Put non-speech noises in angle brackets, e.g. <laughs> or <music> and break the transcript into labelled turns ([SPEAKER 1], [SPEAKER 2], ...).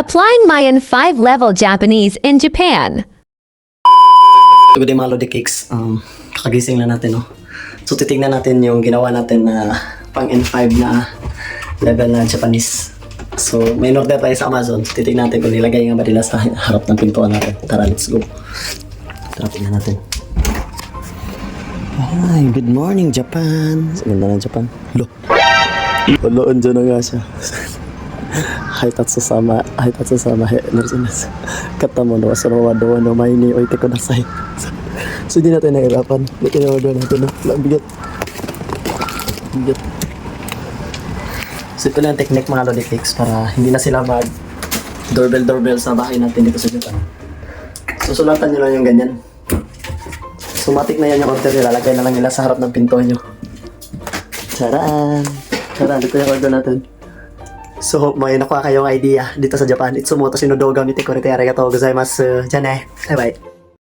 [SPEAKER 1] Applying Mayan 5 level Japanese in Japan.
[SPEAKER 2] Good day mga Lodi Cakes. Um, kakagising na natin, no? So, titignan natin yung ginawa natin na pang N5 na level na Japanese. So, may order tayo sa Amazon. So, titignan natin kung nilagay nga ba nila sa harap ng pintuan natin. Tara, let's go. Tara, tignan natin. Hi, good morning, Japan. Sa ganda ng Japan. Lo. Lo, andyan na nga siya. <laughs> Hai tatsu sama, hai tatsu sama, he, narsinas. Kata mo no, sa mga doon no, may ni oite ko na say. So, hindi natin nahirapan. Kinawa natin, ang bigat. Bigat. So, ito lang ang technique mga Cakes para hindi na sila mag doorbell-doorbell sa bahay natin dito sa Japan. Susulatan nyo lang yung ganyan. Sumatik na yan yung order nila. Lagay na lang nila sa harap ng pinto nyo. Charaan! Charaan, dito yung order natin. So, may nakuha kayong idea dito sa Japan. Itsumoto shinodoga ni Tekorite arigatou gozaimasu. Diyan eh. Bye-bye.